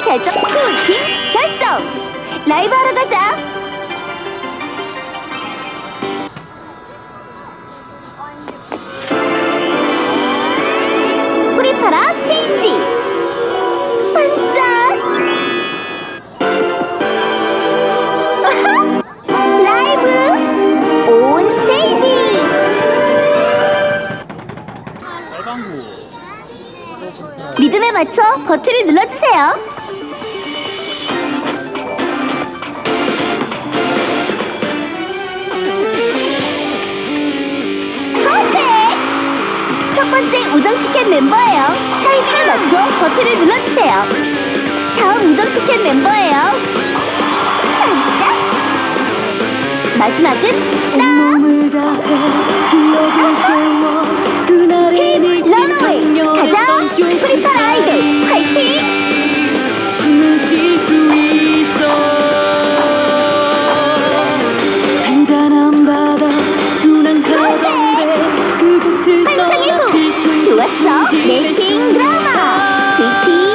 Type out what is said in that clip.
새로운 결정 팀 결성! 라이브 하러 가자! 프리파라 체인지! 반짝! 라이브! 온 스테이지! 리듬에 맞춰 버튼을 눌러주세요. 첫 번째 우정 티켓 멤버예요. 사이즈에 맞춰 버튼을 눌러주세요. 다음 우정 티켓 멤버예요. 반짝! 마지막은 나! 몸을 다해 기억을 깨워 그날의! 프리파라 list of making drama. CT